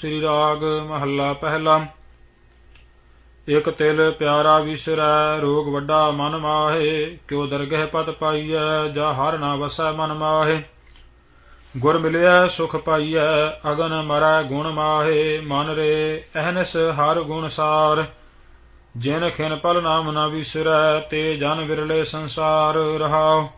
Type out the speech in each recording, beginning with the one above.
ਸ੍ਰੀ ਰਾਗ ਮਹੱਲਾ ਪਹਿਲਾ। ਇਕ ਤਿਲ ਪਿਆਰਾ ਵਿਸਰੈ, ਰੋਗ ਵੱਡਾ ਮਨ ਮਾਹੇ, ਕਿਉ ਦਰਗਹਿ ਪਤ ਪਾਈਐ, ਜਾ ਹਰ ਨਾ ਵਸੈ ਮਨ ਮਾਹੇ। ਗੁਰ ਮਿਲਿਆ ਸੁਖ ਪਾਈਐ, ਅਗਨ ਮਰੈ ਗੁਣ ਮਾਹੇ, ਮਨ ਰੇ ਅਹਨਸ ਹਰ ਗੁਣ ਸਾਰ। ਜਿਨ ਖਿਨ ਪਲ ਨਾਮ ਨਾ ਵਿਸਰੈ, ਤੇ ਜਨ ਵਿਰਲੇ ਸੰਸਾਰ ਰਹਾਉ।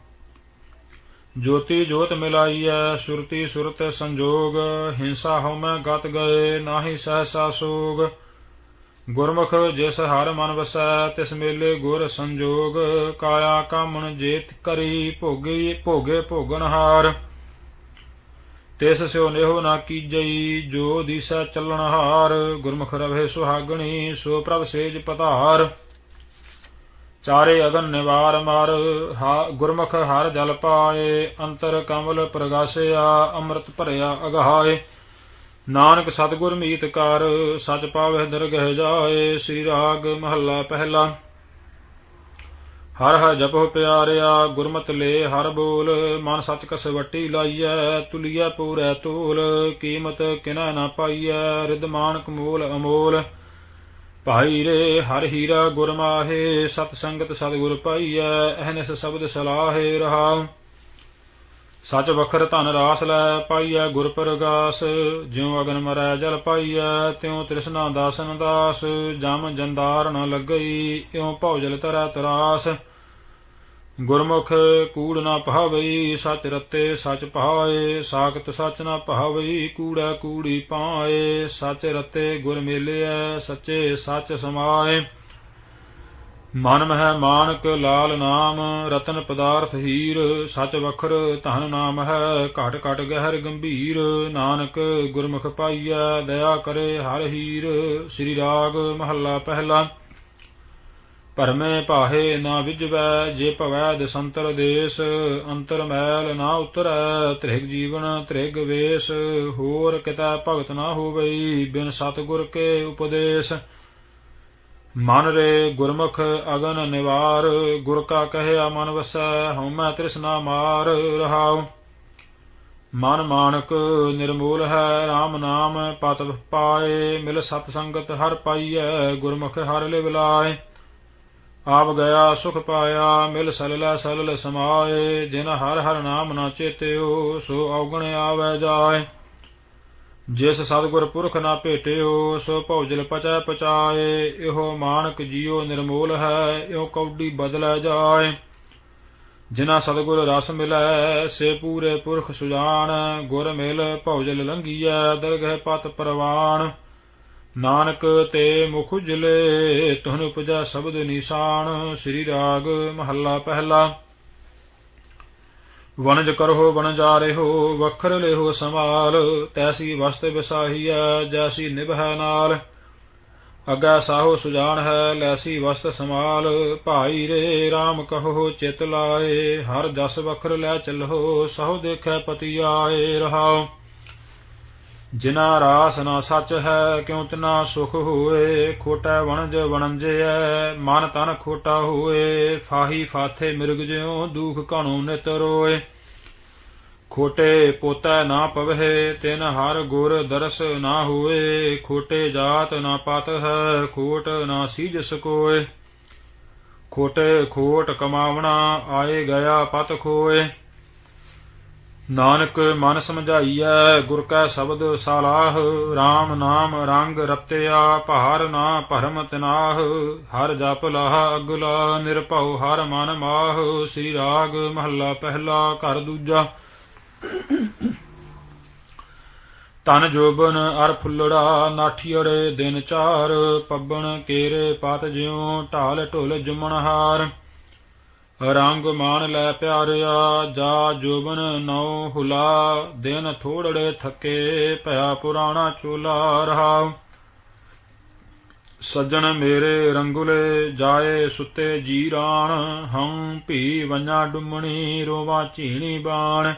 ਜੋਤੀ ਜੋਤ ਮਿਲਾਈਐ, ਸੁਰਤੀ ਸੁਰਤ ਸੰਜੋਗ, ਹਿੰਸਾ ਹਉਮੈ ਗਤ ਗਏ, ਨਾਹੀ ਸਹਸਾ ਸੋਗ। ਗੁਰਮੁਖ ਜਿਸ ਹਰ ਮਨ ਵਸੈ, ਤਿਸ ਮੇਲੇ ਗੁਰ ਸੰਜੋਗ। ਕਾਇਆ ਕਾਮਣ ਜੇਤ ਕਰੀ, ਭੋਗੀ ਭੋਗੇ ਭੋਗਨਹਾਰ ਤਿਸ ਸਿਓ ਨਿਹੋ ਨਾ ਕੀਜਈ, ਜੋ ਦੀਸੈ ਚੱਲਣ ਹਾਰ। ਗੁਰਮੁਖ ਰਵੇ ਸੁਹਾਗਣੀ, ਸੋ ਪ੍ਰਭ ਸੇਜ ਪਤਾਰ ਚਾਰੇ ਅਗਨ ਨਿਵਾਰ ਮਾਰ ਗੁਰਮੁਖ ਹਰ ਜਲ ਪਾਏ, ਅੰਤਰ ਕਮਲ ਪ੍ਰਗਾਸਿਆ, ਅੰਮ੍ਰਿਤ ਭਰਿਆ ਅਗਹਾਏ। ਨਾਨਕ ਸਤਗੁਰ ਮੀਤ ਕਰ, ਸਚ ਪਾਵਹਿ ਦਰਗਹਿ ਜਾਏ, ਸ੍ਰੀ ਰਾਗ ਮਹੱਲਾ ਪਹਿਲਾ। ਹਰ ਹਰ ਜਪੋ ਪਿਆਰਿਆ, ਗੁਰਮਤ ਲੈ ਹਰ ਬੋਲ, ਮਨ ਸਚ ਕਸਵਟੀ ਲਾਈਐ, ਤੁਲੀਐ ਪੂਰੈ ਤੋਲ, ਕੀਮਤ ਕਿਨਾ ਨਾ ਪਾਈਐ ਰਿਦਮਾਨ ਕਮੂਲ ਅਮੋਲ। ਭਾਈ ਰੇ ਹਰ ਹੀਰਾ ਗੁਰ ਮਾਹੇ, ਸਤ ਸੰਗਤ ਸਤਗੁਰ ਪਾਈਐ, ਅਹਨਿਸ ਸ਼ਬਦ ਸਲਾਹੇ ਰਹਾਉ ਸਚ ਵਖਰ ਧਨ ਰਾਸ ਲੈ ਪਾਈਐ ਗੁਰ ਪ੍ਰਗਾਸ, ਜਿਉ ਅਗਨ ਮਰੈ ਜਲ ਪਾਈਐ, ਤਿਉ ਤ੍ਰਿਸ਼ਨਾ ਦਾਸਨ ਦਾਸ, ਜਮ ਜੰਦਾਰ ਨ ਲੱਗਈ, ਇਉ ਭੌਜਲ ਤਰੈ ਤਰਾਸ। ਗੁਰਮੁਖ ਕੂੜ ਨਾ ਪਹਾਵਈ, ਸਚ ਰਤੇ ਸਚ ਪਹਾਏ, ਸਾਖਤ ਸਚ ਨਾ ਪਹਾਵਈ, ਕੂੜਾ ਕੂੜੀ ਪਾਏ, ਸਚ ਰਤੇ ਗੁਰ ਮੇਲਿਐ, ਸੱਚੇ ਸਚ ਸਮਾਏ। ਮਨ ਮਹਿ ਮਾਨਕ ਲਾਲ ਨਾਮ, ਰਤਨ ਪਦਾਰਥ ਹੀਰ, ਸਚ ਵਖਰ ਧਨ ਨਾਮ ਹੈ, ਘਟ ਘਟ ਗਹਿਰ ਗੰਭੀਰ, ਨਾਨਕ ਗੁਰਮੁਖ ਪਾਈਐ, ਦਇਆ ਕਰੇ ਹਰ ਹੀਰ, ਸ੍ਰੀ ਰਾਗ ਮਹੱਲਾ ਪਹਿਲਾ। ਪਰਮੇ ਪਾਹੇ ਨਾ ਵਿਜਵੈ, ਜੇ ਭਵੈ ਦਸੰਤਰ ਦੇਸ, ਅੰਤਰ ਮੈਲ ਨਾ ਉਤਰੈ, ਤ੍ਰਿਗ ਜੀਵਨ ਤ੍ਰਿਗ ਵੇਸ, ਹੋਰ ਕਿਤੈ ਭਗਤ ਨਾ ਹੋਵਈ, ਬਿਨ ਸਤਗੁਰ ਕੇ ਉਪਦੇਸ਼। ਮਨ ਰੇ ਗੁਰਮੁਖ ਅਗਨ ਨਿਵਾਰ, ਗੁਰ ਕਾ ਕਹਿਆ ਮਨ ਵਸੈ, ਹਉਮੈ ਤ੍ਰਿਸ਼ਨਾ ਮਾਰ ਰਹਾਉ। ਮਨ ਮਾਨਕ ਨਿਰਮੂਲ ਹੈ RAM ਨਾਮ ਪਤ ਪਾਏ, ਮਿਲ ਸਤ ਸੰਗਤ ਹਰ ਪਾਈਐ, ਗੁਰਮੁਖ ਹਰ ਲਿਵ ਲਾਏ। ਆਪ ਗਿਆ ਸੁਖ ਪਾਇਆ, ਮਿਲ ਸਲਲਾ ਸਲਲ ਸਮਾਏ, ਜਿਨ ਹਰ ਹਰ ਨਾਮ ਨਾ ਚੇਤਿਓ, ਸੋ ਔਗਣ ਆਵੈ ਜਾਏ। ਜਿਸ ਸਤਗੁਰ ਪੁਰਖ ਨਾ ਭੇਟਿਓ, ਸੋ ਭੌਜਲ ਪਚੈ ਪਚਾਏ, ਇਹੋ ਮਾਨਕ ਜੀਉ ਨਿਰਮੋਲ ਹੈ ਇਹੋ ਕੌਡੀ ਬਦਲੈ ਜਾਏ। ਜਿਨਾ ਸਤਗੁਰ ਰਸ ਮਿਲੈ, ਸੇ ਪੂਰੇ ਪੁਰਖ ਸੁਜਾਨ, ਗੁਰ ਮਿਲ ਭੌਜਲ ਲੰਘੀਐ, ਦਰਗਹਿ ਪਤ ਪਰਵਾਨ। ਨਾਨਕ ਤੇ ਮੁਖ ਉਜਲੇ ਤੁਨ ਉਪਜਾ ਸ਼ਬਦ ਨਿਸ਼ਾਨ, ਸ੍ਰੀ ਰਾਗ ਮਹੱਲਾ ਪਹਿਲਾ। ਵਣਜ ਕਰੋ ਬਣ ਜਾ ਰਹੋ ਵਖਰ ਲਿਹੋ ਸਮਾਲ ਤੈਸੀ ਵਸਤ ਵਿਸਾਹੀਐ ਜੈਸੀ ਨਿਭੈ ਨਾਲ। ਅਗਾ ਸਾਹੋ ਸੁਜਾਨ ਹੈ, ਲੈਸੀ ਵਸਤ ਸਮਾਲ ਭਾਈ ਰੇ RAM ਕਹੋ ਚਿਤ ਲਾਏ, ਹਰ ਜਸ ਵਖਰ ਲੈ ਚੱਲੋ ਸਹੁ ਦੇਖੈ ਪਤੀ ਆਏ ਰਹਾਓ ਜਿਨਾ ਰਾਸ ਨਾ ਸੱਚ ਹੈ, ਕਿਉ ਤਿਨਾ ਸੁਖ ਹੋਏ? ਖੋਟਾ ਵਣਜ ਵਣੰਜਿਐ ਮਨ ਤਨ ਖੋਟਾ ਹੋਏ। ਫਾਹੀ ਫਾਥੇ ਮਿਰਗ ਜਿਉ, ਦੁਖ ਘਣੋ ਨਿਤ ਰੋਏ। ਖੋਟੇ ਪੋਤਾ ਨਾ ਪਵਹਿ, ਤਿਨ ਹਰ ਗੁਰ ਦਰਸ ਨਾ ਹੋਏ। ਖੋਟੇ ਜਾਤ ਨਾ ਪਤ ਹੈ, ਖੋਟ ਨਾ ਸੀਜ ਸਕੋਏ। ਖੋਟੇ ਖੋਟ ਕਮਾਵਣਾ, ਆਏ ਗਿਆ ਪਤ ਖੋਏ। ਨਾਨਕ ਮਨ ਸਮਝਾਈਐ, ਗੁਰ ਕੈ ਸ਼ਬਦ ਸਾਲਾਹ RAM ਨਾਮ ਰੰਗ ਰਤਿਆ ਭਾਰ ਨਾ ਭਰਮ ਤਨਾਹ, ਹਰ ਜਪ ਲਾਹ ਅਗਲਾ ਨਿਰਭਉ, ਹਰ ਮਨ ਮਾਹ, ਸ੍ਰੀ ਰਾਗ ਮਹੱਲਾ ਪਹਿਲਾ ਘਰ ਦੂਜਾ। ਤਨ ਜੋਬਨ ਅਰ ਫੁੱਲੜਾ ਨਾਠੀੜੇ ਦਿਨ ਚਾਰ, ਪੱਬਣ ਕੇਰੇ ਪਤ ਜਿਉ, ਢਾਲ ਢੁਲ ਜੁਮਣ ਹਾਰ ਰੰਗ ਮਾਨ ਲੈ ਪਿਆਰਿਆ, ਜਾ ਜੋਬਨ ਨਉ ਹੁਲਾ, ਦਿਨ ਥੋੜੜੇ ਥੱਕੇ, ਭਇਆ ਪੁਰਾਣਾ ਚੋਲਾ ਰਹਾ। ਸੱਜਣ ਮੇਰੇ ਰੰਗੁਲੇ, ਜਾਏ ਸੁੱਤੇ ਜੀਰਾਣ ਹਮ ਭੀ ਵੰਨਾ ਡੁੰਮਣੀ, ਰੋਵਾ ਝੀਣੀ ਬਾਣ।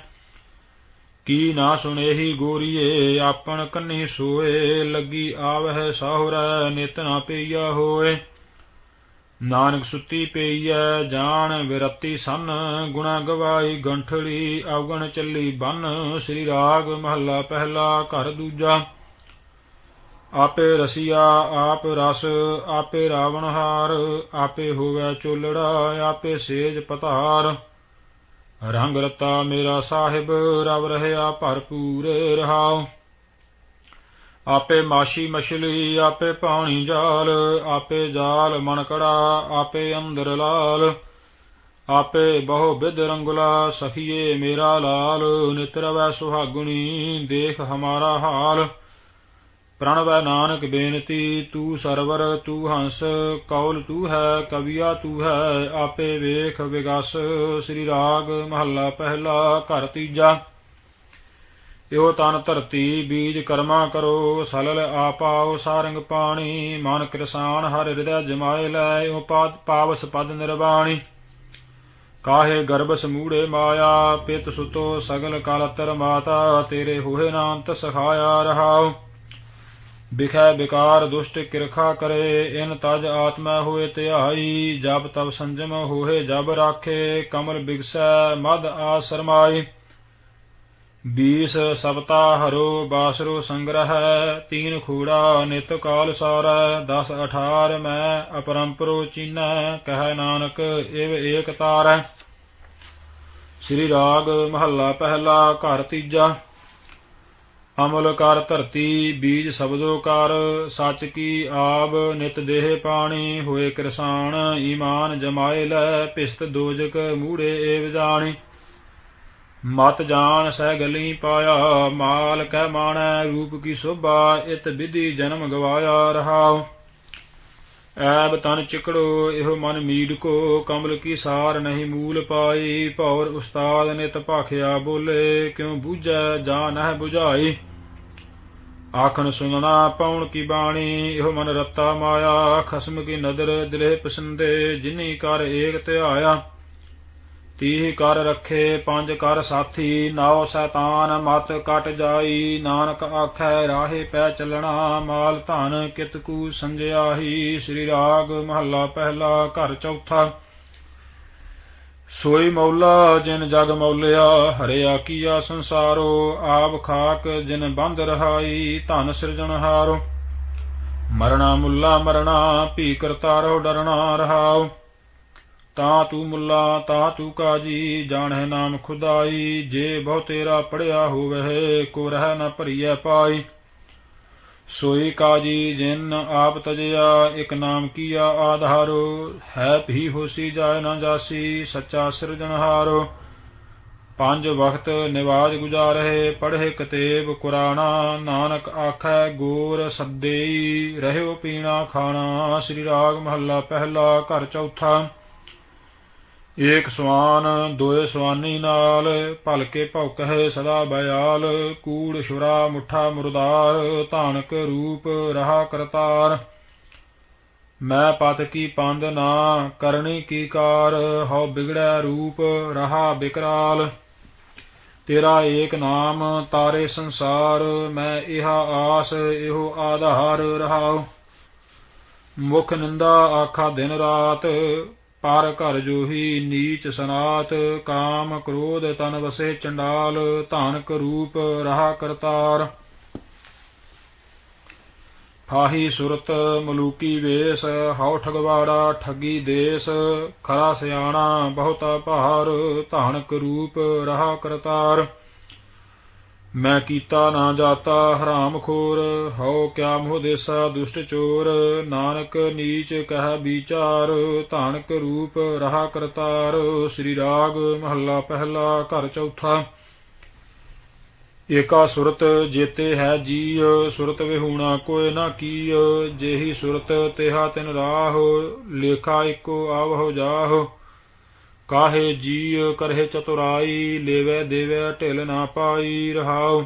ਕੀ ਨਾ ਸੁਨੇਹੀ ਗੋਰੀਏ, ਆਪਣ ਕੰਨੀ ਸੋਏ, ਲੱਗੀ ਆਵਹਿ ਸਾਹੁਰੈ, ਨਿਤ ਨਾ ਪਈਆ ਹੋਏ। ਨਾਨਕ ਸੁੱਤੀ ਪਈਐ, ਜਾਣ ਵਿਰਤੀ ਸੰਨ, ਗੁਣਾ ਗਵਾਈ ਗੰਠੜੀ ਅਵਗਣ ਚੱਲੀ ਬੰਨ, ਸ੍ਰੀ ਰਾਗ ਮਹੱਲਾ ਪਹਿਲਾ ਘਰ ਦੂਜਾ। ਆਪੇ ਰਸੀਆ, ਆਪ ਰਸ, ਆਪੇ ਰਾਵਣਹਾਰ ਆਪੇ ਹੋਵੇ ਚੋਲੜਾ, ਆਪੇ ਸੇਜ ਪਤਾਰ। ਰੰਗ ਰਤਾ ਮੇਰਾ ਸਾਹਿਬ, ਰਵ ਰਹਿਆ ਭਰਪੂਰ ਰਹਾਉ। ਆਪੇ ਮਾਸ਼ੀ ਮਛਲੀ, ਆਪੇ ਪਾਣੀ ਜਾਲ, ਆਪੇ ਜਾਲ ਮਣਕੜਾ ਆਪੇ ਅੰਦਰ ਲਾਲ। ਆਪੇ ਬਹੁ ਬਿਦ ਰੰਗੁਲਾ, ਸਖੀਏ ਮੇਰਾ ਲਾਲ। ਨਿਤਰਵੈ ਸੁਹਾਗੁਣੀ, ਦੇਖ ਹਮਾਰਾ ਹਾਲ। ਪ੍ਰਣਵੈ ਨਾਨਕ ਬੇਨਤੀ, ਤੂੰ ਸਰਵਰ, ਤੂੰ ਹੰਸ। ਕੌਲ ਤੂੰ ਹੈ, ਕਵਿਆ ਤੂੰ ਹੈ, ਆਪੇ ਵੇਖ ਵਿਗਸ। ਸ੍ਰੀ ਰਾਗ ਮਹੱਲਾ ਪਹਿਲਾ, ਘਰ ਤੀਜਾ। ਇਉ ਤਨ ਧਰਤੀ ਬੀਜ ਕਰਮਾ ਕਰੋ, ਸਲਲ ਆਪਾਓ ਸਾਰੰਗ ਪਾਣੀ, ਮਨ ਕਿਰਸਾਨ ਹਰ ਹਿਰਦੈ ਜਮਾਇ ਲੈ ਉਹ ਪਾਵਸ ਪਦ ਨਿਰਵਾਣੀ। ਕਾਹੇ ਗਰਭ ਸਮੂੜੇ ਮਾਇਆ, ਪਿਤ ਸੁਤੋ ਸਗਲ ਕਲਤਰ ਮਾਤਾ, ਤੇਰੇ ਹੋਏ ਨਾਂਤ ਸਖਾਇਆ ਰਹਾਉ। ਬਿਖੈ ਬਿਕਾਰ ਦੁਸ਼ਟ ਕਿਰਖਾ ਕਰੇ, ਇਨ ਤਜ ਆਤਮਾ ਹੋਏ ਧਿਆਈ, ਜਬ ਤਬ ਸੰਜਮ ਹੋਏ ਜਬ ਰਾਖੇ, ਕਮਲ ਬਿਗਸੈ ਮਦ ਆਸਰਮਾਈ। ਬੀਸ ਸਬਤਾ ਹਰੋ ਬਾਸਰੋ ਸੰਗ੍ਰਹਿ, ਤੀਨ ਖੂੜਾ ਨਿਤ ਕਾਲ ਸਾਰੈ 10 18 ਮੈਂ ਅਪਰੰਪਰੋ ਚੀਨੈ, ਕਹਿ ਨਾਨਕ ਇਵ ਏਕ ਤਾਰੈ। ਸ੍ਰੀ ਰਾਗ ਮਹੱਲਾ ਪਹਿਲਾ, ਘਰ ਤੀਜਾ। ਅਮਲ ਕਰ ਧਰਤੀ, ਬੀਜ ਸਬਦੋ ਕਰ, ਸੱਚ ਕੀ ਆਬ ਨਿਤ ਦੇਹ ਪਾਣੀ, ਹੋਏ ਕਿਰਸਾਨ, ਈਮਾਨ ਜਮਾਏ ਲੈ, ਪਿਸਤ ਦੋਜਕ ਮੂੜੇ ਏਵ ਜਾਣੀ। ਮਤ ਜਾਣ ਸਹਿ ਗਲੀ ਪਾਇਆ ਮਾਲ ਕਹਿ ਮਾਣੈ ਰੂਪ ਕੀ ਸੋਭਾ, ਇਤ ਵਿਧੀ ਜਨਮ ਗਵਾਇਆ ਰਹਾਉ। ਐਬ ਤਨ ਚਿਕੜੋ, ਇਹੋ ਮਨ ਮੀਡ ਕੋ ਕਮਲ ਕੀ ਸਾਰ ਨਹੀਂ ਮੂਲ ਪਾਈ, ਭੌਰ ਉਸਤਾਦ ਨਿਤ ਭਾਖਿਆ ਬੋਲੇ, ਕਿਉ ਬੂਝੈ, ਜਾ ਨਹਿ 부ਝਾਈ ਆਖਣ ਸੁਨਣਾ ਪਾਉਣ ਕੀ ਬਾਣੀ, ਇਹੋ ਮਨ ਰਤਾ ਮਾਇਆ, ਖਸਮ ਕੀ ਨਦਰ ਦਿਲੇ ਪਸੰਦੇ, ਜਿਨੀ ਕਰ ਏਕ ਧਿਆਇਆ। ਤੀਹ ਕਰ ਰੱਖੇ, ਪੰਜ ਕਰ ਸਾਥੀ, ਨਾਉ ਸੈਤਾਨ ਮਤ ਕਟ ਜਾਈ, ਨਾਨਕ ਆਖੈ ਰਾਹੇ ਪੈ ਚੱਲਣਾ, ਮਾਲ ਧਨ ਕਿਤਕੂ ਸੰਜਿਆਹੀ, ਸ੍ਰੀ ਰਾਗ ਮਹੱਲਾ ਪਹਿਲਾ ਘਰ ਚੌਥਾ। ਸੋਈ ਮੌਲਾ ਜਿਨ ਜਗ ਮੌਲਿਆ, ਹਰਿਆ ਕੀਆ ਸੰਸਾਰੋ, ਆਪ ਖਾਕ ਜਿਨ ਬੰਦ ਰਹਾਈ, ਧਨ ਸਿਰਜਣਹਾਰੋ ਮਰਣਾ ਮੁੱਲਾ ਮਰਣਾ ਭੀ ਕਰਤਾਰੋ ਡਰਣਾ ਰਹਾਓ। ਤਾਂ ਤੂੰ ਮੁੱਲਾ, ਤਾਂ ਤੂੰ ਕਾਜੀ ਜਾਣੈ ਨਾਮ ਖੁਦਾਈ, ਜੇ ਬਹੁ ਤੇਰਾ ਪੜਿਆ ਹੋਵੇ ਕੋ ਰਹਿ ਨ ਭਰੀਐ ਪਾਈ। ਸੋਈ ਕਾਜੀ, ਜਿਨ ਆਪ ਤਜਿਆ, ਇਕ ਨਾਮ ਕੀਆ ਆਧਾਰੋ, ਹੈ ਭੀ ਹੋਸੀ ਜਾਏ ਨਾ ਜਾਸੀ, ਸੱਚਾ ਸਿਰਜਣਹਾਰੋ ਪੰਜ ਵਕਤ ਨਿਵਾਜ ਗੁਜ਼ਾਰੇ ਪੜ੍ਹੇ ਕਤੇਬ ਕੁਰਾਨਾ, ਨਾਨਕ ਆਖੈ ਗੋਰ ਸੱਦੇਈ, ਰਹਿਓ ਪੀਣਾ ਖਾਣਾ, ਸ੍ਰੀ ਰਾਗ ਮਹੱਲਾ ਪਹਿਲਾ, ਘਰ ਚੌਥਾ। ਏਕ ਸਵਾਨ ਦੋਏ ਸਵਾਨੀ ਨਾਲ, ਭਲਕੇ ਭੌਕਹਿ ਸਦਾ ਬਿਆਲ, ਕੂੜ ਸ਼ੁਰਾ ਮੁਠਾ ਮੁਰਦਾਰ, ਧਾਨਕ ਰੂਪ ਰਹਾ ਕਰਤਾਰ। ਮੈਂ ਪਤ ਕੀ ਪੰਦ ਨਾ, ਕਰਨੀ ਕੀ ਕਾਰ, ਹਉ ਬਿਗੜੈ ਰੂਪ ਰਹਾ ਬਿਕਰਾਲ। ਤੇਰਾ ਏਕ ਨਾਮ, ਤਾਰੇ ਸੰਸਾਰ, ਮੈਂ ਇਹਾ ਆਸ, ਇਹੋ ਆਧਾਰ ਰਹਾਉ। ਮੁਖ ਨਿੰਦਾ ਆਖਾ ਦਿਨ ਰਾਤ ਪਰ ਘਰ ਜੋਹੀ ਨੀਚ ਸਨਾਤ, ਕਾਮ ਕ੍ਰੋਧ ਤਨ ਵਸੇ ਚੰਡਾਲ, ਧਾਨਕ ਰੂਪ ਰਹਾ ਕਰਤਾਰ। ਫਾਹੀ ਸੁਰਤ ਮਲੂਕੀ ਵੇਸ, ਹਉ ਠਗਵਾੜਾ ਠੱਗੀ ਦੇਸ, ਖਰਾ ਸਿਆਣਾ ਬਹੁਤਾ ਭਾਰ, ਧਾਨਕ ਰੂਪ ਰਹਾ ਕਰਤਾਰ। ਮੈਂ ਕੀਤਾ ਨਾ ਜਾਤਾ ਹਰਾਮ ਖੋਰ, ਹਉ ਕਿਆ ਮੋਹ ਦੇਸਾ ਦੁਸ਼ਟ ਚੋਰ, ਨਾਨਕ ਨੀਚ ਕਹਿ ਵਿਚਾਰ, ਧਾਨਕ ਰੂਪ ਰਹਾ ਕਰਤਾਰ, ਸ੍ਰੀ ਰਾਗ ਮਹੱਲਾ ਪਹਿਲਾ ਘਰ ਚੌਥਾ। ਏਕਾ ਸੁਰਤ ਜੇਤੇ ਹੈ ਜੀ ਸੁਰਤ ਵਿਹੂਣਾ ਕੋਇ ਨਾ ਕੀ ਜੇਹੀ ਸੁਰਤ ਤੇਹਾ ਤਿਨ ਰਾਹ, ਲੇਖਾ ਇੱਕੋ ਆਵਹੁ ਜਾਹ। ਕਾਹੇ ਜੀ ਕਰਹਿ ਚਤੁਰਾਈ, ਲੇਵੇ ਦੇਵੇ ਢਿਲ ਨਾ ਪਾਈ ਰਹਾਉ।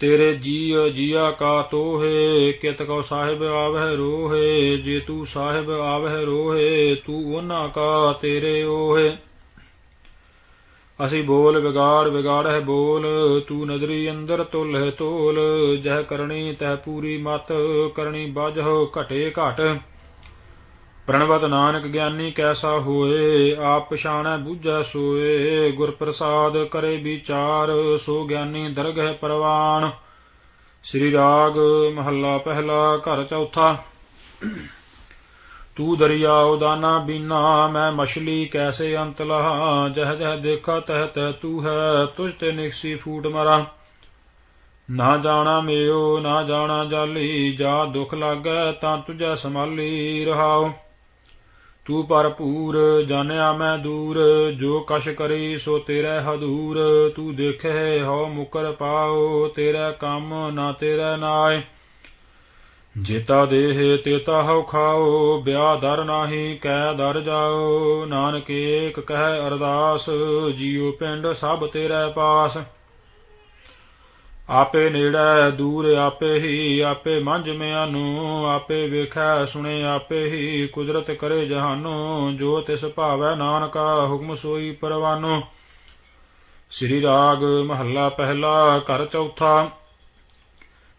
ਤੇਰੇ ਜੀ ਜੀਆ ਕਾ ਤੋਹੇ, ਕਿਤ ਕਉ ਸਾਹਿਬ ਆਵਹਿ ਰੋਹੇ, ਜੇ ਤੂੰ ਸਾਹਿਬ ਆਵਹਿ ਰੋਹੇ, ਤੂੰ ਉਹਨਾਂ ਕਾ ਤੇਰੇ ਓਹੇ। ਅਸੀਂ ਬੋਲ ਵਿਗਾੜ ਵਿਗਾੜਹਿ ਬੋਲ, ਤੂੰ ਨਦਰੀ ਅੰਦਰ ਤੁਲਹਿ ਤੋਲ, ਜਹ ਕਰਣੀ ਤਹ ਪੂਰੀ ਮਤ ਕਰਨੀ ਬਜਹੁ ਘਟੇ ਘਟ। ਪ੍ਰਣਵਤ ਨਾਨਕ ਗਿਆਨੀ ਕੈਸਾ ਹੋਏ, ਆਪ ਪਛਾਣੈ ਬੂਝੈ ਸੋਏ ਗੁਰ ਪ੍ਰਸਾਦ ਕਰੇ ਵਿਚਾਰ, ਸੋ ਗਿਆਨੀ ਦਰਗਹਿ ਪਰਵਾਨ। ਸ੍ਰੀ ਰਾਗ ਮਹੱਲਾ ਪਹਿਲਾ, ਘਰ ਚੌਥਾ। ਤੂੰ ਦਰਿਆਉ ਦਾਨਾ ਬੀਨਾ, ਮੈਂ ਮਛਲੀ ਕੈਸੇ ਅੰਤ ਲਹਾ, ਜਹ ਜਹ ਦੇਖਾ ਤਹ ਤਹ ਤੂੰ ਹੈ, ਤੁਝ ਤੇ ਨਿਕਸੀ ਫੂਟ ਮਰਾ। ਨਾ ਜਾਣਾ ਮੇਓ, ਨਾ ਜਾਣਾ ਜਾਲੀ, ਜਾ ਦੁਖ ਲਾਗੈ ਤਾਂ ਤੁਝੈ ਸੰਭਾਲੀ ਰਹਾਉ। ਤੂੰ ਭਰਪੂਰ ਜਾਣਿਆ ਮੈਂ ਦੂਰ, ਜੋ ਕਸ਼ ਕਰੀ ਸੋ ਤੇਰੇ ਹਦੂਰ। ਤੂੰ ਦੇਖੇ, ਹਉ ਮੁਕਰ ਪਾਓ, ਤੇਰਾ ਕੰਮ ਨਾ ਤੇਰਾ ਨਾਏ। ਜੇਤਾ ਦੇਹ, ਤੇਤਾ ਹਉ ਖਾਓ, ਬਿਆ ਦਰ ਨਾਹੀ, ਕਹਿ ਦਰ ਜਾਓ। ਨਾਨਕ ਏਕ ਕਹਿ ਅਰਦਾਸ, ਜੀਉ ਪਿੰਡ ਸਭ ਤੇਰੇ ਪਾਸ। ਆਪੇ ਨੇੜੇ ਦੂਰ, ਆਪੇ ਹੀ, ਆਪੇ ਮੰਝ ਮਿਆਨੂੰ, ਆਪੇ ਵੇਖੈ, ਸੁਣੇ, ਆਪੇ ਹੀ ਕੁਦਰਤ ਕਰੇ ਜਹਾਨੋ, ਜੋ ਤਿਸ ਭਾਵੈ ਨਾਨਕਾ ਹੁਕਮ ਸੋਈ ਪਰਵਾਨੋ। ਸ੍ਰੀ ਰਾਗ ਮਹੱਲਾ ਪਹਿਲਾ, ਘਰ ਚੌਥਾ।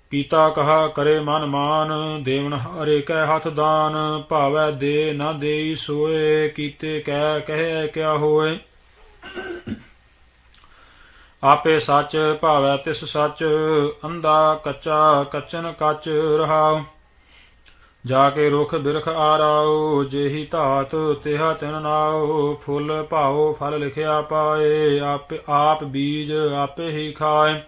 ਪੀਤਾ ਕਹਾ, ਕਰੇ ਮਨ ਮਾਨ, ਦੇਵਨ ਹਾਰੇ ਕੈ ਹੱਥ ਦਾਨ, ਭਾਵੈ ਦੇ ਨਾ ਦੇਈ ਸੋਏ, ਕੀਤੇ ਕਹਿ ਕਹਿ ਕਿਆ ਹੋਏ। ਆਪੇ ਸੱਚ ਭਾਵੈ ਤਿਸ ਸੱਚ ਅੰਦਾ ਕੱਚਾ ਕਚਨ ਕੱਚ ਰਹਾਉ। ਜਾ ਕੇ ਰੁਖ ਬਿਰਖ ਆਰਾਉ, ਜਿਹੀ ਧਾਤ ਤਿਹਾ ਤਿਨ ਨਾਉ। ਫੁੱਲ ਭਾਉ ਫਲ ਲਿਖਿਆ ਪਾਏ, ਆਪ ਆਪ ਬੀਜ ਆਪੇ ਹੀ ਖਾਏ।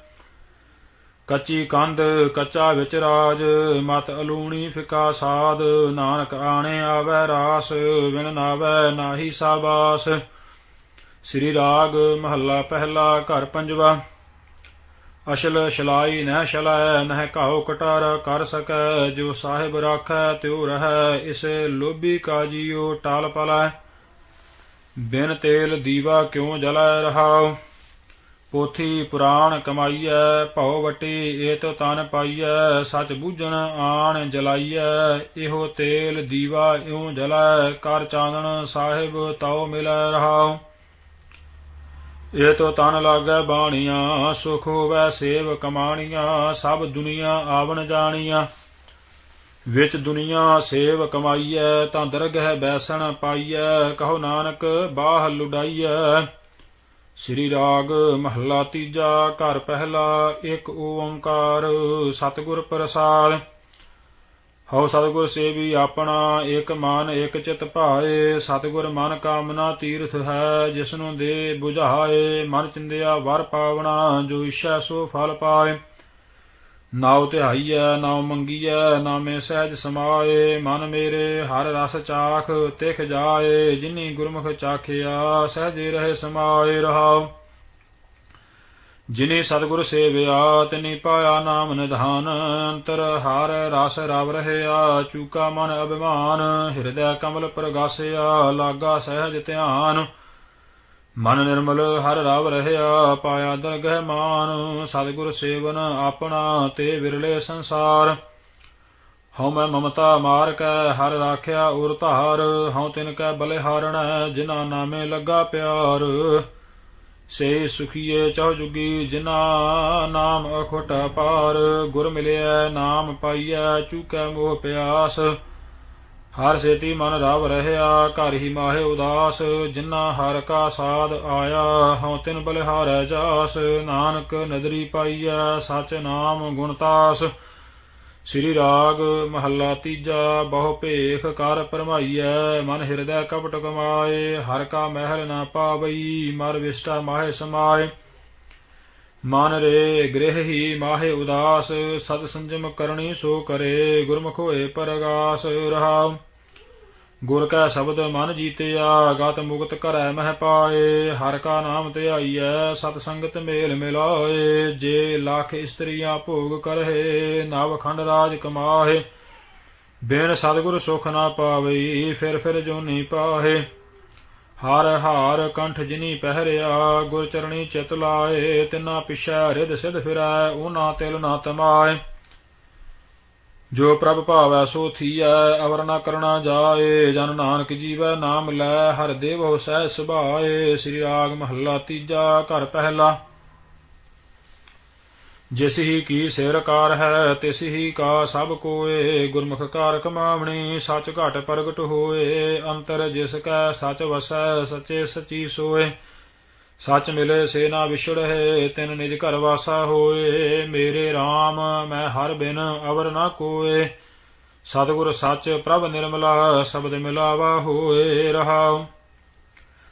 ਕੱਚੀ ਕੰਧ ਕੱਚਾ ਵਿਚ ਰਾਜ, ਮਤ ਅਲੂਣੀ ਫਿਕਾ ਸਾਧ। ਨਾਨਕ ਆਣੇ ਆਵੈ ਰਾਸ ਵਿਣ ਨਾਵੈ ਨਾਹੀ ਸਾਬਾਸ ਸ੍ਰੀ ਰਾਗ ਮਹੱਲਾ ਪਹਿਲਾ ਘਰ ਪੰਜਵਾ। ਅਸ਼ਲ ਸ਼ਲਾਈ ਨਹਿ ਸ਼ਲੈ ਨਹਿ ਘਾਉ ਕਟਾਰ ਕਰ ਸਕੈ, ਜੋ ਸਾਹਿਬ ਰਾਖੈ ਤਿਉ ਰਹੈ, ਇਸ ਲੋਭੀ ਕਾਜੀਓ ਟਾਲ ਪਲੈ। ਬਿਨ ਤੇਲ ਦੀਵਾ ਕਿਉ ਜਲੈ ਰਹਾਉ? ਪੋਥੀ ਪੁਰਾਣ ਕਮਾਈਐ, ਭਉ ਵਟੀ ਏਤ ਤਨ ਪਾਈਐ, ਸਚ ਬੂਝਣ ਆਣ ਜਲਾਈਐ, ਇਹੋ ਤੇਲ ਦੀਵਾ ਇਉ ਜਲੈ, ਕਰ ਚਾਨਣ ਸਾਹਿਬ ਤਉ ਮਿਲੈ ਰਹਾਉ। ਇਹ ਤੋ ਤਨ ਲਾਗੈ ਬਾਣੀਆਂ, ਸੁਖ ਹੋਵੈ ਸੇਵ ਕਮਾਣੀਆਂ, ਸਭ ਦੁਨੀਆ ਆਵਣ ਜਾਣੀਆਂ। ਵਿੱਚ ਦੁਨੀਆ ਸੇਵ ਕਮਾਈਐ, ਤਾਂ ਦਰਗਹਿ ਬੈਸਣ ਪਾਈਐ, ਕਹੋ ਨਾਨਕ ਬਾਹ ਲੁਡਾਈਐ। ਸ੍ਰੀ ਰਾਗ ਮਹੱਲਾ ਤੀਜਾ, ਘਰ ਪਹਿਲਾ, ਇੱਕ ਓੰਕਾਰ, ਸਤਿਗੁਰ ਪ੍ਰਸਾਦ ਹਉ ਸਤਿਗੁਰ ਸੇਵੀ ਆਪਣਾ ਇੱਕ ਮਨ ਇੱਕ ਚਿਤ ਭਾਏ, ਸਤਿਗੁਰ ਮਨ ਕਾਮਨਾ ਤੀਰਥ ਹੈ, ਜਿਸਨੂੰ ਦੇ 부ਝਾਏ ਮਨ ਚਿੰਦਿਆ ਵਰ ਪਾਵਣਾ, ਜੋ ਇਛੈ ਸੋ ਫਲ ਪਾਏ। ਨਾਉ ਧਿਆਈਐ, ਨਾਉ ਮੰਗੀਐ, ਨਾਮੇ ਸਹਿਜ ਸਮਾਏ, ਮਨ ਮੇਰੇ ਹਰ ਰਸ ਚਾਖ ਤਿਖ ਜਾਏ, ਜਿਨੀ ਗੁਰਮੁਖ ਚਾਖਿਆ, ਸਹਿਜੇ ਰਹੇ ਸਮਾਏ ਰਹਾਉ। ਜਿਨੇ ਸਤਿਗੁਰ ਸੇਵਿਆ, ਤਿਨੀ ਪਾਇਆ ਨਾਮ ਨਿਧਾਨ, ਅੰਤਰ ਹਾਰ ਰਸ ਰਵ ਰਹਿਆ, ਚੂਕਾ ਮਨ ਅਭਿਮਾਨ, ਹਿਰਦੈ ਕਮਲ ਪ੍ਰਗਾਸਿਆ, ਲਾਗਾ ਸਹਿਜ ਧਿਆਨ। ਮਨ ਨਿਰਮਲ ਹਰ ਰਵ ਰਹਿਆ, ਪਾਇਆ ਦਰਗਹਿ ਮਾਨ, ਸਤਿਗੁਰ ਸੇਵਨ ਆਪਣਾ ਤੇ ਵਿਰਲੇ ਸੰਸਾਰ। ਹਉ ਮੈਂ ਮਮਤਾ ਮਾਰ ਕੈ, ਹਰ ਰਾਖਿਆ ਉਰ ਧਾਰ, ਹਉ ਤਿਨ ਕੈ ਬਲਿਹਾਰਣੈ ਜਿਨਾ ਨਾਮੇ ਲੱਗਾ ਪਿਆਰ। ਸੇ ਸੁਖੀਏ ਚਹੁ ਜੁਗੀ ਜਿਨਾ ਨਾਮ ਅਖੁਟ ਪਾਰ ਗੁਰ ਮਿਲਿਆ ਨਾਮ ਪਾਈਐ, ਚੁਕੈ ਮੋਹ ਪਿਆਸ। ਹਰ ਸੇਤੀ ਮਨ ਰਵ ਰਹਿਆ, ਘਰ ਹੀ ਮਾਹੇ ਉਦਾਸ ਜਿਨਾ ਹਰ ਕਾ ਸਾਧ ਆਇਆ, ਹਉ ਤਿਨ ਬਲਿਹਾਰੈ ਜਾਸ। ਨਾਨਕ ਨਦਰੀ ਪਾਈਐ, ਸਚ ਨਾਮ ਗੁਣਤਾਸ ਸ੍ਰੀ ਰਾਗ ਮਹੱਲਾ ਤੀਜਾ, ਬਹੁ ਭੇਖ ਕਰ ਪਰਮਾਈਐ, ਮਨ ਹਿਰਦੈ ਕਪਟ ਕਮਾਏ, ਹਰ ਕਾ ਮਹਿਲ ਨਾ ਪਾਵਈ, ਮਰ ਵਿਸ਼ਟਾ ਮਾਹੇ ਸਮਾਏ। ਮਨ ਰੇ ਗ੍ਰਹਿ ਹੀ ਮਾਹੇ ਉਦਾਸ ਸਤ ਸੰਜਮ ਕਰਨੀ ਸੋ ਕਰੇ, ਗੁਰਮੁਖ ਹੋਏ ਪਰਗਾਸ ਰਹਾਉ। ਗੁਰ ਕਾ ਸ਼ਬਦ ਮਨ ਜੀਤਿਆ ਗਤ ਮੁਕਤ ਕਰੈ ਮਹਿ ਪਾਏ, ਹਰ ਕਾ ਨਾਮ ਧਿਆਈਐ ਸਤ ਸੰਗਤ ਮੇਲ ਮਿਲਾਏ, ਜੇ ਲੱਖ ਇਸਤਰੀਆਂ ਭੋਗ ਕਰਹਿ, ਨਵ ਖੰਡ ਰਾਜ ਕਮਾਹੇ, ਬਿਨ ਸਤਿਗੁਰ ਸੁਖ ਨਾ ਪਾਵਈ ਫਿਰ ਫਿਰ ਜੋਨੀ ਪਾਹੇ। ਹਰ ਹਾਰ ਕੰਠ ਜਿਨੀ ਪਹਿਰਿਆ, ਗੁਰ ਚਰਣੀ ਚਿਤ ਲਾਏ ਤਿਨਾ ਪਿਛੈ ਰਿਦ ਸਿਧ ਫਿਰੈ, ਉਹਨਾਂ ਤਿਲ ਨਾ ਤਮਾਏ। ਜੋ ਪ੍ਰਭ ਭਾਵੈ ਸੋ ਥੀਐ, ਅਵਰ ਨ ਕਰਣਾ ਜਾਏ। ਜਨ ਨਾਨਕ ਜੀਵੈ ਨਾਮ ਲੈ, ਹਰ ਦੇਵੋ ਸਹਿ ਸੁਭਾਏ। ਸ੍ਰੀ ਰਾਗ ਮਹੱਲਾ ਤੀਜਾ, ਘਰ ਪਹਿਲਾ। ਜਿਸ ਹੀ ਕੀ ਸਿਰ ਕਾਰ ਹੈ, ਤਿਸ ਹੀ ਕਾ ਸਭ ਕੋਏ। ਗੁਰਮੁਖ ਕਾਰ ਕਮਾਵਣੀ, ਸਚ ਘਟ ਪ੍ਰਗਟ ਹੋਏ। ਅੰਤਰ ਜਿਸ ਕੈ ਸਚ ਵਸੈ, ਸਚੇ ਸਚੀ ਸੋਏ। ਸੱਚ ਮਿਲੇ ਸੇ ਨਾ ਵਿਛੜਹਿ, ਤਿਨ ਨਿਜ ਘਰ ਵਾਸਾ ਹੋਏ। ਮੇਰੇ RAM ਮੈਂ ਹਰ ਬਿਨ ਅਵਰ ਨਾ ਕੋਏ। ਸਤਿਗੁਰ ਸੱਚ ਪ੍ਰਭ ਨਿਰਮਲਾ, ਸ਼ਬਦ ਮਿਲਾਵਾ ਹੋਏ ਰਹਾਉ।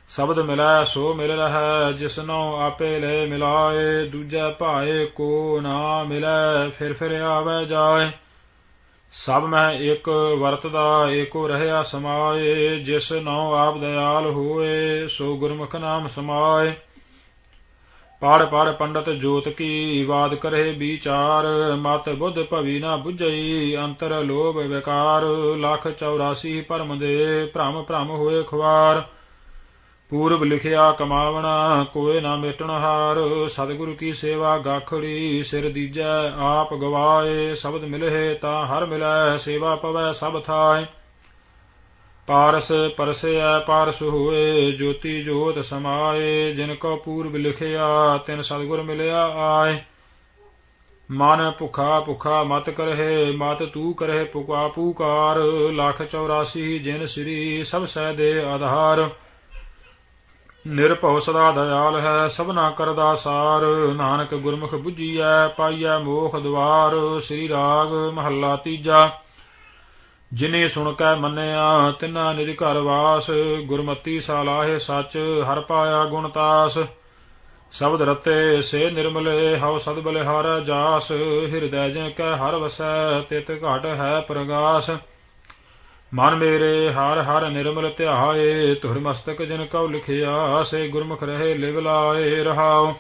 ਸ਼ਬਦ ਮਿਲੈ, ਸੋ ਮਿਲ ਰਹਾ ਜਿਸਨੋ ਆਪੇ ਲੈ ਮਿਲਾਏ। ਦੂਜੇ ਭਾਏ ਕੋ ਨਾ ਮਿਲੈ, ਫਿਰ ਫਿਰ ਆਵੇ ਜਾਏ। ਸਭ ਮੈਂ ਇੱਕ ਵਰਤਦਾ, ਏਕੋ ਰਹਿਆ ਸਮਾਏ, ਜਿਸ ਨਉ ਆਪ ਦਿਆਲ ਹੋਏ, ਸੋ ਗੁਰਮੁਖ ਨਾਮ ਸਮਾਏ। ਪੜ ਪੜ ਪੰਡਤ ਜੋਤ ਕੀ ਬਾਦ ਕਰੇ ਵਿਚਾਰ, ਮਤ ਬੁੱਧ ਭਵੀ ਨਾ 부ਝਈ ਅੰਤਰ ਲੋਭ ਵਿਕਾਰ, ਲੱਖ 84 ਪਰਮ ਦੇ ਭ੍ਰਮ ਭ੍ਰਮ ਹੋਏ ਖਵਾਰ ਪੂਰਬ ਲਿਖਿਆ, ਕਮਾਵਣਾ ਕੋਏ ਨਾ ਮਿਟਣ ਹਾਰ, ਸਤਿਗੁਰੂ ਕੀ ਸੇਵਾ ਗਾਖੜੀ, ਸਿਰ ਦੀਜੈ, ਆਪ ਗਵਾਏ, ਸ਼ਬਦ ਮਿਲਹਿ ਤਾਂ ਹਰ ਮਿਲੈ, ਸੇਵਾ ਪਵੈ ਸਭ ਥਾਏ। ਪਾਰਸ ਪਰਸੈ ਪਾਰਸ ਹੋਏ, ਜੋਤੀ ਜੋਤ ਸਮਾਏ, ਜਿਨ ਕੋ ਪੂਰਬ ਲਿਖਿਆ, ਤਿਨ ਸਤਿਗੁਰ ਮਿਲਿਆ ਆਏ। ਮਨ ਭੁਖਾ ਭੁਖਾ ਮਤ ਕਰਹਿ, ਮਤ ਤੂ ਕਰਹਿ ਪੁਕਾ ਪੁਕਾਰ, ਲੱਖ 84 ਜਿਨ ਸ੍ਰੀ, ਸਭ ਸਹਿ ਦੇ ਆਧਾਰ। ਨਿਰਭਉ ਸਦਾ ਦਇਆਲ ਹੈ, ਸਭਨਾ ਕਰਦਾ ਸਾਰ। ਨਾਨਕ ਗੁਰਮੁਖ 부ਜੀਐ ਪਾਈਐ ਮੋਖ ਦਵਾਰ। ਸ੍ਰੀ ਰਾਗ ਮਹੱਲਾ ਤੀਜਾ। ਜਿਨੇ ਸੁਣ ਕੈ ਮੰਨਿਆ, ਤਿਨਾ ਨਿਰਘਰ ਵਾਸ। ਗੁਰਮਤੀ ਸਾਲਾਹੇ ਸੱਚ, ਹਰ ਪਾਇਆ ਗੁਣਤਾਸ ਸ਼ਬਦ ਰਤੇ ਸੇ ਨਿਰਮਲੇ, ਹਉ ਸਦ ਬਲਿਹਾਰ ਜਾਸ। ਹਿਰਦੈ ਜੈ ਕੈ ਹਰ ਵਸੈ, ਤਿਤ ਘਟ ਹੈ ਪ੍ਰਗਾਸ। ਮਨ ਮੇਰੇ ਹਰ ਹਰ ਨਿਰਮਲ ਧਿਆਏ ਤੁਰ ਮਸਤਕ ਜਿਨ ਕਉ ਲਿਖਿਆ, ਸੇ ਗੁਰਮੁਖ ਰਹੇ ਲਿਵ ਲਾਏ ਰਹਾਉ।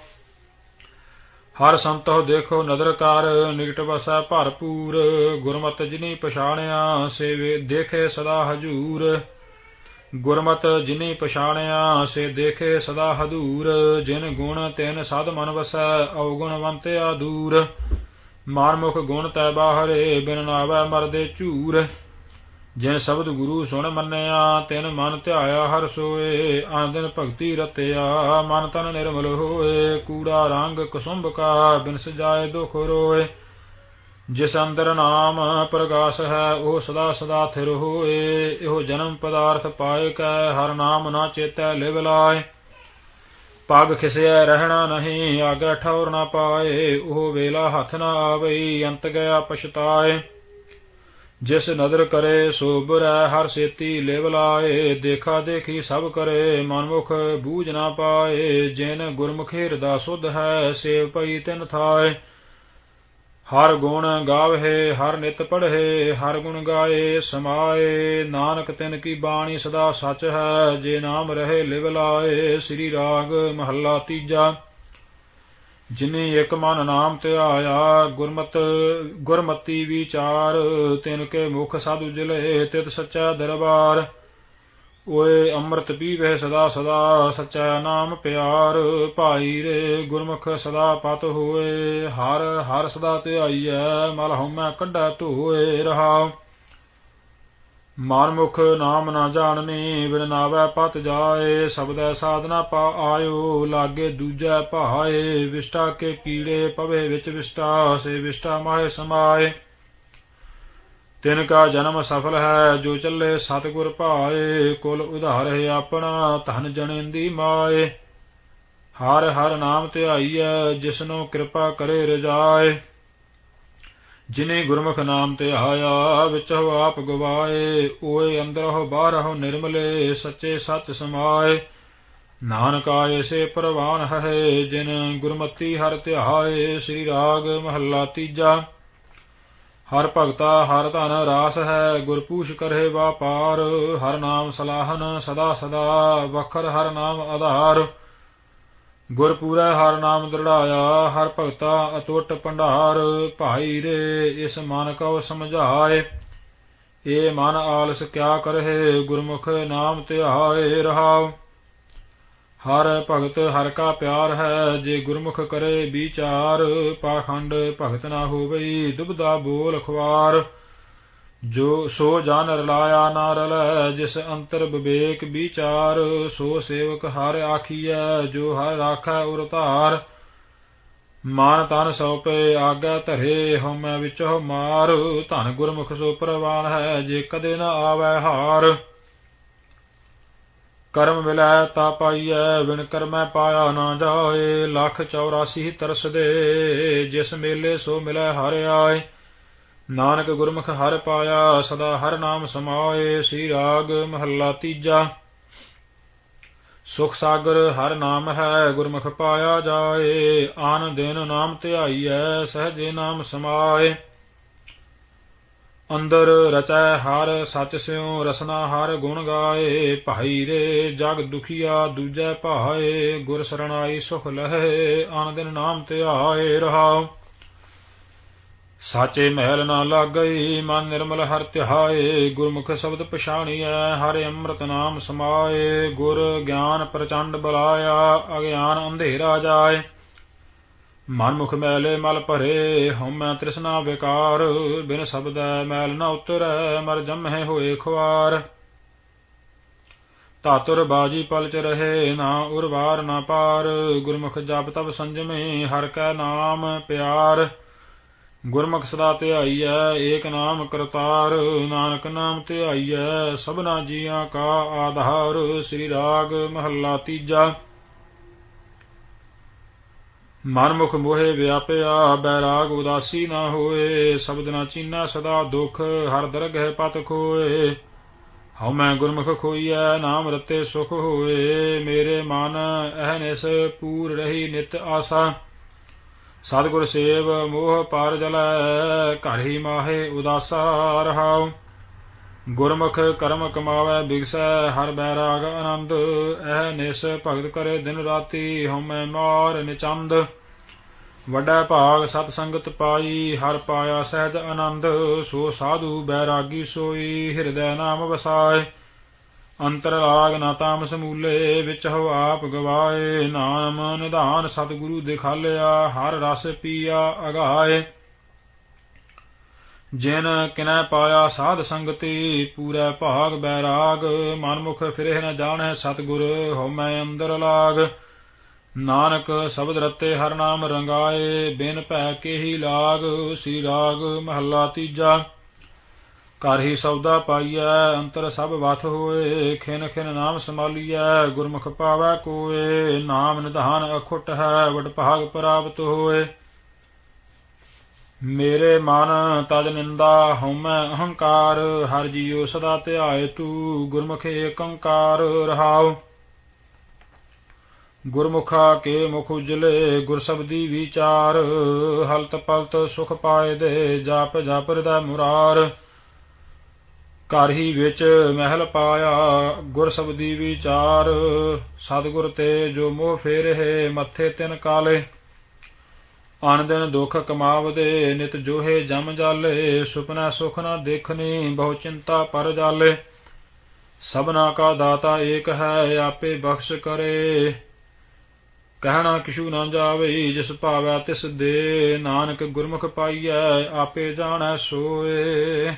ਹਰ ਸੰਤੋ ਦੇਖੋ ਨਦਰ ਕਰ ਨਿਕਟ ਵਸੈ ਭਰਪੂਰ, ਗੁਰਮਤ ਜਿਨੀ ਪਛਾਣਿਆ, ਸੇ ਦੇਖੇ ਸਦਾ ਹਜੂਰ। ਗੁਰਮਤ ਜਿਨੀ ਪਛਾਣਿਆ, ਸੇ ਦੇਖੇ ਸਦਾ ਹਦੂਰ। ਜਿਨ ਗੁਣ ਤਿਨ ਸਦ ਮਨ ਵਸੈ ਔਗੁਣਵੰਤਿਆ ਦੂਰ। ਮਾਰਮੁਖ ਗੁਣ ਤੈ ਬਾਹਰੇ, ਬਿਨ ਨਾਵੈ ਮਰਦੇ ਝੂਰ। ਜਿਨ ਸ਼ਬਦ ਗੁਰੂ ਸੁਣ ਮੰਨਿਆ, ਤਿਨ ਮਨ ਧਿਆਇਆ ਹਰ ਸੋਏ ਆਂਦਨ ਭਗਤੀ ਰਤਿਆ, ਮਨ ਤਨ ਨਿਰਮਲ ਹੋਏ, ਕੂੜਾ ਰੰਗ ਕੁਸੁੰਭ ਕਾ, ਬਿਨ ਸਜਾਏ ਦੁਖ ਰੋਏ। ਜਿਸ ਅੰਦਰ ਨਾਮ ਪ੍ਰਗਾਸ ਹੈ, ਉਹ ਸਦਾ ਸਦਾ ਥਿਰ ਹੋਏ। ਇਹੋ ਜਨਮ ਪਦਾਰਥ ਪਾਏ ਕੈ, ਹਰ ਨਾਮ ਨਾ ਚੇਤੈ ਲਿਵ ਲਾਏ। ਪਗ ਖਿਸਿਆ ਰਹਿਣਾ ਨਹੀਂ ਆਗੈ ਠੌਰ ਨਾ ਪਾਏ, ਉਹ ਵੇਲਾ ਹੱਥ ਨਾ ਆਵੇ ਅੰਤ ਗਿਆ ਪਛਤਾਏ। ਜਿਸ ਨਦਰ ਕਰੇ ਸੋ ਬੁਰੈ ਹਰ ਸੇਤੀ ਲਿਵ ਲਾਏ, ਦੇਖਾ ਦੇਖੀ ਸਭ ਕਰੇ, ਮਨਮੁਖ ਬੂਝ ਨਾ ਪਾਏ, ਜਿਨ ਗੁਰਮੁਖ ਹਿਰਦਾ ਸੁਧ ਹੈ, ਸੇਵ ਪਈ ਤਿਨ ਥਾਏ। ਹਰ ਗੁਣ ਗਾਵੇ ਹਰ ਨਿਤ ਪੜ੍ਹੇ ਹਰ ਗੁਣ ਗਾਏ, ਸਮਾਏ, ਨਾਨਕ ਤਿਨ ਕੀ ਬਾਣੀ ਸਦਾ ਸੱਚ ਹੈ, ਜੇ ਨਾਮ ਰਹੇ ਲਿਵ ਲਾਏ, ਸ੍ਰੀ ਰਾਗ ਮਹੱਲਾ ਤੀਜਾ। ਜਿਨੇ ਇਕ ਮਨ ਨਾਮ ਧਿਆਇਆ ਗੁਰਮਤ, ਗੁਰਮਤੀ ਵਿਚਾਰ, ਤਿਨ ਕੇ ਮੁਖ ਸਦ ਉਜਲੇ ਤਿਤ ਸੱਚਾ ਦਰਬਾਰ। ਓਏ ਅੰਮ੍ਰਿਤ ਪੀਵੇ ਸਦਾ ਸਦਾ, ਸੱਚਾ ਨਾਮ ਪਿਆਰ। ਭਾਈ ਰੇ ਗੁਰਮੁਖ ਸਦਾ ਪਤ ਹੋਏ, ਹਰ ਹਰ ਸਦਾ ਧਿਆਈਐ, ਮਲ ਹਉਮੈ ਕੱਢੈ ਧੋਏ ਰਹਾ ਮਾਨਮੁਖ ਨਾਮ ਨਾ ਜਾਣਨੀ, ਬਿਨ ਨਾਵੈ ਪਤ ਜਾਏ, ਸਬਦੈ ਸਾਧਨਾ ਪਾ ਆਇਓ, ਲਾਗੇ ਦੂਜੈ ਭਾਏ, ਵਿਸ਼ਟਾ ਕੇ ਕੀੜੇ ਪਵੇ ਵਿੱਚ ਵਿਸ਼ਟਾ, ਸੇ ਵਿਸ਼ਟਾ ਮਾਹੇ ਸਮਾਏ। ਤਿਨ ਕਾ ਜਨਮ ਸਫਲ ਹੈ, ਜੋ ਚੱਲੇ ਸਤਗੁਰ ਭਾਏ, ਕੁਲ ਉਧਾਰੇ ਆਪਣਾ, ਧਨ ਜਣੇਂਦੀ ਮਾਏ। ਹਰ ਹਰ ਨਾਮ ਧਿਆਈਐ, ਜਿਸਨੂੰ ਕਿਰਪਾ ਕਰੇ ਰਜਾਏ। ਜਿਨੇ ਗੁਰਮੁਖ ਨਾਮ ਤੇ ਆਇਆ ਵਿਚੋ ਆਪ ਗਵਾਏ, ਓਏ ਅੰਦਰੋ ਬਾਹਰੋ ਨਿਰਮਲੇ, ਸੱਚੇ ਸੱਚ ਸਮਾਏ। ਨਾਨਕ ਆਏ ਸੇ ਪ੍ਰਵਾਨ ਹੈ ਜਿਨ ਗੁਰਮਤੀ ਹਰ ਧਿਆਏ, ਸ੍ਰੀ ਰਾਗ ਮਹੱਲਾ ਤੀਜਾ। ਹਰ ਭਗਤਾ ਹਰ ਧਨ ਰਾਸ ਹੈ ਗੁਰਪੂਸ਼ ਕਰੇ ਵਾਪਾਰ। ਹਰ ਨਾਮ ਸਲਾਹਨ ਸਦਾ ਸਦਾ, ਵਖਰ ਹਰ ਨਾਮ ਆਧਾਰ। ਗੁਰਪੂਰਾ ਹਰ ਨਾਮ ਦਰੜਾਇਆ, ਹਰ ਭਗਤਾ ਅਟੁੱਟ ਭੰਡਾਰ। ਭਾਈ ਰੇ, ਇਸ ਮਨ ਕਉ ਸਮਝਾਏ, ਏ ਮਨ ਆਲਸ ਕਿਆ ਕਰਹਿ, ਗੁਰਮੁਖ ਨਾਮ ਧਿਆਏ ਰਹਾਉ। ਹਰ ਭਗਤ ਹਰ ਕਾ ਪਿਆਰ ਹੈ, ਜੇ ਗੁਰਮੁਖ ਕਰੇ ਵਿਚਾਰ, ਪਾਖੰਡ ਭਗਤ ਨਾ ਹੋਵਈ, ਦੁਬਦਾ ਬੋਲ ਖਵਾਰ ਜੋ ਸੋ ਜਨ ਰਲਾਇਆ ਨਾ ਰਲੈ, ਜਿਸ ਅੰਤਰ ਵਿਵੇਕ ਵਿਚਾਰ, ਸੋ ਸੇਵਕ ਹਰ ਆਖੀਐ, ਜੋ ਹਰ ਰਾਖੈ ਉਰ ਧਾਰ। ਮਾਨ ਤਨ ਸੋਪੇ, ਆਗਾ ਧਰੇ, ਹਉਮੈ ਵਿਚੋ ਮਾਰ। ਧਨ ਗੁਰਮੁਖ ਸੋ ਪ੍ਰਵਾਨ ਹੈ, ਜੇ ਕਦੇ ਨਾ ਆਵੈ ਹਾਰ। ਕਰਮ ਮਿਲੈ ਤਾ ਪਾਈਐ ਵਿਣ ਕਰਮੈ ਪਾਇਆ ਨਾ ਜਾਏ। ਲੱਖ 84 ਤਰਸ ਦੇ, ਜਿਸ ਮੇਲੇ ਸੋ ਮਿਲੈ ਹਰਿ ਆਏ। ਨਾਨਕ ਗੁਰਮੁਖ ਹਰ ਪਾਇਆ, ਸਦਾ ਹਰ ਨਾਮ ਸਮਾਏ ਸ੍ਰੀ ਰਾਗ ਮਹੱਲਾ ਤੀਜਾ। ਸੁਖ ਸਾਗਰ ਹਰ ਨਾਮ ਹੈ, ਗੁਰਮੁਖ ਪਾਇਆ ਜਾਏ, ਆਨ ਦਿਨ ਨਾਮ ਧਿਆਈਐ, ਸਹਜੇ ਨਾਮ ਸਮਾਏ। ਅੰਦਰ ਰਚੈ ਹਰ, ਸਚ ਸਿਉ, ਰਸਨਾ ਹਰ ਗੁਣ ਗਾਏ, ਭਾਈ ਰੇ ਜਗ ਦੁਖੀਆ ਦੂਜੈ ਭਾਏ, ਗੁਰ ਸਰਣਾਈ ਸੁਖ ਲਹੇ, ਆਨ ਦਿਨ ਨਾਮ ਧਿਆਏ ਰਹਾਉ। ਸਾਚੇ ਮਹਿਲ ਨਾ ਲਾਗਈ, ਮਨ ਨਿਰਮਲ ਹਰ ਤਿਹਾਏ, ਗੁਰਮੁਖ ਸ਼ਬਦ ਪਛਾਣੀਐ, ਹਰਿ ਅੰਮ੍ਰਿਤ ਨਾਮ ਸਮਾਏ, ਗੁਰ ਗਿਆਨ ਪ੍ਰਚੰਡ ਬਲਾਇਆ, ਅਗਿਆਨ ਅੰਧੇਰਾ ਜਾਏ। ਮਨ ਮੁਖ ਮੈਲੇ ਮਲ ਭਰੇ, ਹਉਮੈ ਤ੍ਰਿਸ਼ਨਾ ਵਿਕਾਰ, ਬਿਨ ਸ਼ਬਦੈ ਮੈਲ ਨਾ ਉਤਰੈ, ਮਰ ਜੰਮਹਿ ਹੋਏ ਖੁਆਰ। ਤਾਤੁਰ ਬਾਜੀ ਪਲਚ ਰਹੇ, ਨਾ ਉਰਵਾਰ ਨਾ ਪਾਰ, ਗੁਰਮੁਖ ਜਪ ਤਬ ਸੰਜਮੇ, ਹਰ ਕੈ ਨਾਮ ਪਿਆਰ। ਗੁਰਮੁਖ ਸਦਾ ਧਿਆਈਐ, ਏਕ ਨਾਮ ਕਰਤਾਰ, ਨਾਨਕ ਨਾਮ ਧਿਆਈਐ, ਸਭਨਾ ਜੀਆਂ ਕਾ ਆਧਾਰ, ਸ੍ਰੀ ਰਾਗ ਮਹੱਲਾ ਤੀਜਾ। ਮਨਮੁਖ ਮੋਹਿ ਵਿਆਪਿਆ, ਬੈਰਾਗ ਉਦਾਸੀ ਨਾ ਹੋਏ ਸ਼ਬਦ ਨਾ ਚੀਨਾ ਸਦਾ ਦੁਖ, ਹਰ ਦਰਗਹਿ ਪਤ ਖੋਏ। ਹਉ ਮੈਂ ਗੁਰਮੁਖ ਖੋਈਐ, ਨਾਮ ਰਤੇ ਸੁਖ ਹੋਏ, ਮੇਰੇ ਮਨ ਅਹਨਿਸ ਪੂਰ ਰਹੀ ਨਿਤ ਆਸਾ। ਸਤਿਗੁਰ ਸੇਵ ਮੋਹ ਪਾਰ ਜਲੈ, ਘਰ ਹੀ ਮਾਹੇ ਉਦਾਸਾ ਰਹਾਉ। ਗੁਰਮੁਖ ਕਰਮ ਕਮਾਵੇ ਬਿਗਸੈ, ਹਰ ਬੈਰਾਗ ਆਨੰਦ ਐ ਨਿਸ ਭਗਤ ਕਰੇ ਦਿਨ ਰਾਤੀ, ਹਉਮੈ ਮਾਰ ਨਿਚੰਦ। ਵੱਡਾ ਭਾਗ ਸਤ ਸੰਗਤ ਪਾਈ, ਹਰ ਪਾਇਆ ਸਹਿਜ ਆਨੰਦ, ਸੋ ਸਾਧੂ ਬੈਰਾਗੀ ਸੋਈ, ਹਿਰਦੈ ਨਾਮ ਵਸਾਏ। ਅੰਤਰ ਲਾਗ ਨਾ ਤਾਮ ਸਮੂਲੇ ਵਿੱਚ ਹੋ ਆਪ ਗਵਾਏ। ਨਾਮ ਨਿਧਾਨ ਸਤਿਗੁਰੂ ਦਿਖਾਲਿਆ, ਹਰ ਰਸ ਪੀਆ, ਅਗਾਏ। ਜਿਨ ਕਿਨੈ ਪਾਇਆ ਸਾਧ ਸੰਗਤੀ, ਪੂਰੇ ਭਾਗ ਬੈਰਾਗ। ਮਨਮੁਖ ਫਿਰੇ ਨ ਜਾਣੈ ਸਤਿਗੁਰ, ਹਉਮੈ ਅੰਦਰ ਲਾਗ। ਨਾਨਕ ਸ਼ਬਦ ਰਤੇ ਹਰ ਨਾਮ ਰੰਗਾਏ, ਬਿਨ ਭੈ ਕੇ ਹੀ ਲਾਗ। ਸੀ ਰਾਗ ਮਹੱਲਾ ਤੀਜਾ। ਕਰ ਹੀ ਸੌਦਾ ਪਾਈਐ, ਅੰਤਰ ਸਭ ਵਤ ਹੋਏ, ਖਿਨ ਖਿਨ ਨਾਮ ਸੰਭਾਲੀਐ, ਗੁਰਮੁਖ ਪਾਵੈ ਕੋਏ, ਨਾਮ ਨਿਧਾਨ ਅਖੁੱਟ ਹੈ, ਵਡ ਭਾਗ ਪ੍ਰਾਪਤ ਹੋਏ। ਮੇਰੇ ਮਨ ਤਜ ਨਿੰਦਾ ਹਉਮੈ ਅਹੰਕਾਰ, ਹਰ ਜੀਉ ਸਦਾ ਧਿਆਏ ਤੂ, ਗੁਰਮੁਖ ਏਕੰਕਾਰ ਰਹਾਉ। ਗੁਰਮੁਖਾ ਕੇ ਮੁਖ ਉਜਲੇ ਗੁਰ ਸਬਦੀ ਵਿਚਾਰ, ਹਲਤ ਪਲਤ ਸੁਖ ਪਾਏ ਦੇ, ਜਪ ਜਪ ਦਾ ਮੁਰਾਰ। ਘਰ ਹੀ ਵਿੱਚ ਮਹਿਲ ਪਾਇਆ, ਗੁਰ ਸਬਦੀ ਵਿਚਾਰ। ਸਤਿਗੁਰ ਤੇ ਜੋ ਮੋਹ ਫੇਰੇ, ਮੱਥੇ ਤਿਨ ਕਾਲੇ। ਅਨ ਦਿਨ ਦੁਖ ਕਮਾਵਦੇ, ਨਿਤ ਜੋਹੇ ਜਮ ਜਾਲੇ। ਸੁਪਨਾ ਸੁਖ ਨਾ ਦੇਖਨੀ, ਬਹੁ ਚਿੰਤਾ ਪਰ ਜਾਲੇ। ਸਭਨਾ ਕਾ ਦਾਤਾ ਏਕ ਹੈ, ਆਪੇ ਬਖਸ਼ ਕਰੇ। ਕਹਿਣਾ ਕਿਛੂ ਨਾ ਜਾਵੇ, ਜਿਸ ਭਾਵੈ ਤਿਸ ਦੇ। ਨਾਨਕ ਗੁਰਮੁਖ ਪਾਈਐ, ਆਪੇ ਜਾਣੈ ਸੋਏ।